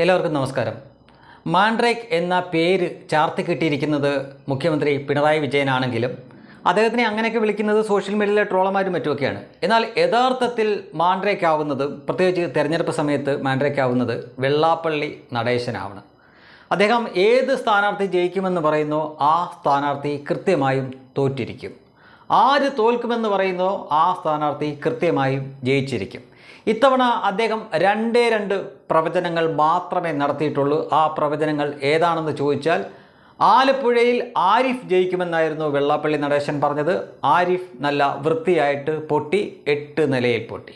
എല്ലാവർക്കും നമസ്കാരം. മാൻഡ്രേക്ക് എന്ന പേര് ചാർത്തി കിട്ടിയിരിക്കുന്നത് മുഖ്യമന്ത്രി പിണറായി വിജയനാണെങ്കിലും അദ്ദേഹത്തിനെ അങ്ങനെയൊക്കെ വിളിക്കുന്നത് സോഷ്യൽ മീഡിയയിലെ ട്രോളർമാരും മറ്റുമൊക്കെയാണ്. എന്നാൽ യഥാർത്ഥത്തിൽ മാൻഡ്രേക്ക് ആവുന്നത് പ്രത്യേകിച്ച് തെരഞ്ഞെടുപ്പ് സമയത്ത് മാൻഡ്രേക്ക് ആവുന്നത് വെള്ളാപ്പള്ളി നടേശനാവണം അദ്ദേഹം ഏത് സ്ഥാനാർത്ഥി ജയിക്കുമെന്ന് പറയുന്നോ ആ സ്ഥാനാർത്ഥി കൃത്യമായും തോറ്റിരിക്കും. ആര് തോൽക്കുമെന്ന് പറയുന്നോ ആ സ്ഥാനാർത്ഥി കൃത്യമായും ജയിച്ചിരിക്കും. ഇത്തവണ അദ്ദേഹം രണ്ടേ രണ്ട് പ്രവചനങ്ങൾ മാത്രമേ നടത്തിയിട്ടുള്ളൂ. ആ പ്രവചനങ്ങൾ ഏതാണെന്ന് ചോദിച്ചാൽ ആലപ്പുഴയിൽ ആരിഫ് ജയിക്കുമെന്നായിരുന്നു വെള്ളാപ്പള്ളി നടേശൻ പറഞ്ഞത്. ആരിഫ് നല്ല വൃത്തിയായിട്ട് പൊട്ടി എട്ട് നിലയിൽ പൊട്ടി.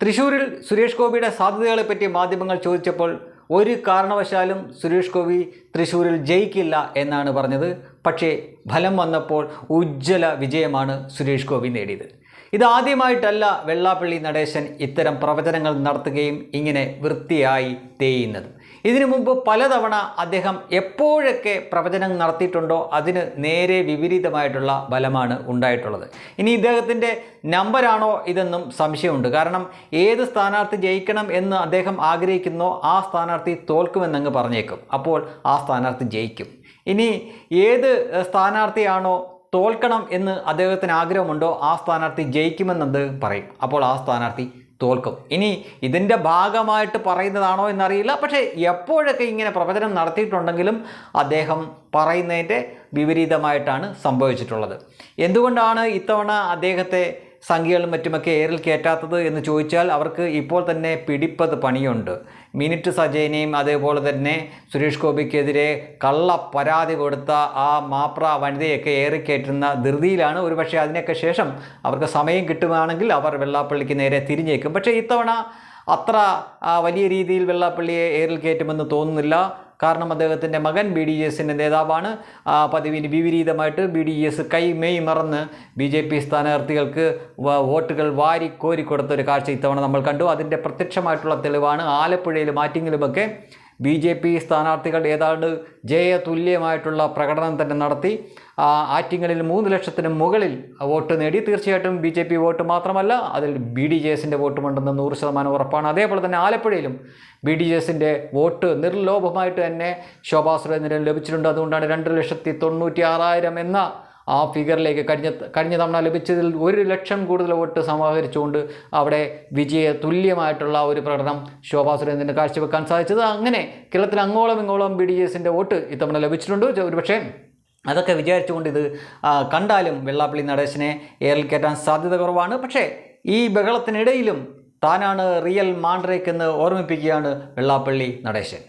തൃശ്ശൂരിൽ സുരേഷ് ഗോപിയുടെ സാധ്യതകളെപ്പറ്റി മാധ്യമങ്ങൾ ചോദിച്ചപ്പോൾ ഒരു കാരണവശാലും സുരേഷ് ഗോപി തൃശ്ശൂരിൽ ജയിക്കില്ല എന്നാണ് പറഞ്ഞത്. പക്ഷേ ഫലം വന്നപ്പോൾ ഉജ്ജ്വല വിജയമാണ് സുരേഷ് ഗോപി നേടിയത്. ഇതാദ്യമായിട്ടല്ല വെള്ളാപ്പള്ളി നടേശൻ ഇത്തരം പ്രവചനങ്ങൾ നടത്തുകയും ഇങ്ങനെ വൃത്തിയായി തേയുന്നത്. ഇതിനു മുമ്പ് പലതവണ അദ്ദേഹം എപ്പോഴൊക്കെ പ്രവചനം നടത്തിയിട്ടുണ്ടോ അതിന് നേരെ വിപരീതമായിട്ടുള്ള ഫലമാണ് ഉണ്ടായിട്ടുള്ളത്. ഇനി ഇദ്ദേഹത്തിന്റെ നമ്പരാണോ ഇതെന്നും സംശയമുണ്ട്. കാരണം ഏത് സ്ഥാനാർത്ഥി ജയിക്കണം എന്ന് അദ്ദേഹം ആഗ്രഹിക്കുന്നോ ആ സ്ഥാനാർത്ഥി തോൽക്കുമെന്നങ്ങ് പറഞ്ഞേക്കും. അപ്പോൾ ആ സ്ഥാനാർത്ഥി ജയിക്കും. ഇനി ഏത് സ്ഥാനാർത്ഥിയാണോ തോൽക്കണം എന്ന് അദ്ദേഹത്തിന് ആഗ്രഹമുണ്ടോ? ആ സ്ഥാനാർത്ഥി ജയിക്കുമെന്നത് പറയും. അപ്പോൾ ആ സ്ഥാനാർത്ഥി തോൽക്കും. ഇനി ഇതിന്റെ ഭാഗമായിട്ട് പറയുന്നതാണോ എന്നറിയില്ല. പക്ഷേ എപ്പോഴൊക്കെ ഇങ്ങനെ പ്രവചനം നടത്തിയിട്ടുണ്ടെങ്കിലും അദ്ദേഹം പറയുന്നതിന്റെ വിപരീതമായിട്ടാണ് സംഭവിച്ചിട്ടുള്ളത്. എന്തുകൊണ്ടാണ് ഇത്തവണ അദ്ദേഹത്തെ സംഖ്യകളും മറ്റുമൊക്കെ എയറിൽ കയറ്റാത്തത് എന്ന് ചോദിച്ചാൽ അവർക്ക് ഇപ്പോൾ തന്നെ പിടിപ്പത് പണിയുണ്ട്. മിനിറ്റ് സജയനെയും അതേപോലെ തന്നെ സുരേഷ് ഗോപിക്കെതിരെ കള്ള പരാതി കൊടുത്ത ആ മാപ്ര വനിതയൊക്കെ ഏറിക്കയറ്റുന്ന ധൃതിയിലാണ്. ഒരുപക്ഷെ അതിനൊക്കെ ശേഷം അവർക്ക് സമയം കിട്ടുകയാണെങ്കിൽ അവർ വെള്ളാപ്പള്ളിക്ക് നേരെ തിരിഞ്ഞേക്കും. പക്ഷേ ഇത്തവണ അത്ര വലിയ രീതിയിൽ വെള്ളാപ്പള്ളിയെ ഏറിൽ കയറ്റുമെന്ന് തോന്നുന്നില്ല. കാരണം അദ്ദേഹത്തിന്റെ മകൻ ബി ഡി എസിന്റെ നേതാവാണ്. ആ, പതിവിന് വിപരീതമായിട്ട് ബി ഡി എസ് കൈ മെയ് മറന്ന് ബി ജെ പി സ്ഥാനാർത്ഥികൾക്ക് വോട്ടുകൾ വാരി കോരി കൊടുത്ത ഒരു കാഴ്ച ഇത്തവണ നമ്മൾ കണ്ടു. അതിന്റെ പ്രത്യക്ഷമായിട്ടുള്ള തെളിവാണ് ആലപ്പുഴയിലും ആറ്റിങ്ങിലുമൊക്കെ ബി ജെ പി സ്ഥാനാർത്ഥികൾ ഏതാണ്ട് ജയ തുല്യമായിട്ടുള്ള പ്രകടനം തന്നെ നടത്തി. ആറ്റിങ്ങളിൽ മൂന്ന് ലക്ഷത്തിന് മുകളിൽ വോട്ട് നേടി. തീർച്ചയായിട്ടും ബി ജെ പി വോട്ട് മാത്രമല്ല അതിൽ ബി ഡി ജെ എസിന്റെ വോട്ടുമുണ്ടെന്ന് നൂറ് ശതമാനം ഉറപ്പാണ്. അതേപോലെ തന്നെ ആലപ്പുഴയിലും ബി ഡി ജെ എസിന്റെ വോട്ട് നിർലോഭമായിട്ട് തന്നെ ശോഭാ സുരേന്ദ്രൻ ലഭിച്ചിട്ടുണ്ട്. അതുകൊണ്ടാണ് രണ്ട് ലക്ഷത്തി തൊണ്ണൂറ്റി ആറായിരം എന്ന ആ ഫിഗറിലേക്ക് കഴിഞ്ഞ കഴിഞ്ഞ തവണ ലഭിച്ചതിൽ ഒരു ലക്ഷം കൂടുതൽ വോട്ട് സമാഹരിച്ചുകൊണ്ട് അവിടെ വിജയ തുല്യമായിട്ടുള്ള ഒരു പ്രകടനം ശോഭാ സുരേന്ദ്രന് കാഴ്ചവെക്കാൻ സാധിച്ചത്. അങ്ങനെ കേരളത്തിൽ അങ്ങോളം ഇങ്ങോളം ബി ഡി എസിന്റെ വോട്ട് ഇത്തവണ ലഭിച്ചിട്ടുണ്ട്. ഒരുപക്ഷേ അതൊക്കെ വിചാരിച്ചുകൊണ്ട് ഇത് കണ്ടാലും വെള്ളാപ്പള്ളി നടേശനെ ഏറിൽ കയറ്റാൻ സാധ്യത കുറവാണ്. പക്ഷേ ഈ ബഹളത്തിനിടയിലും താനാണ് റിയൽ മാൻഡ്രേക്ക് എന്ന് ഓർമ്മിപ്പിക്കുകയാണ് വെള്ളാപ്പള്ളി നടേശൻ.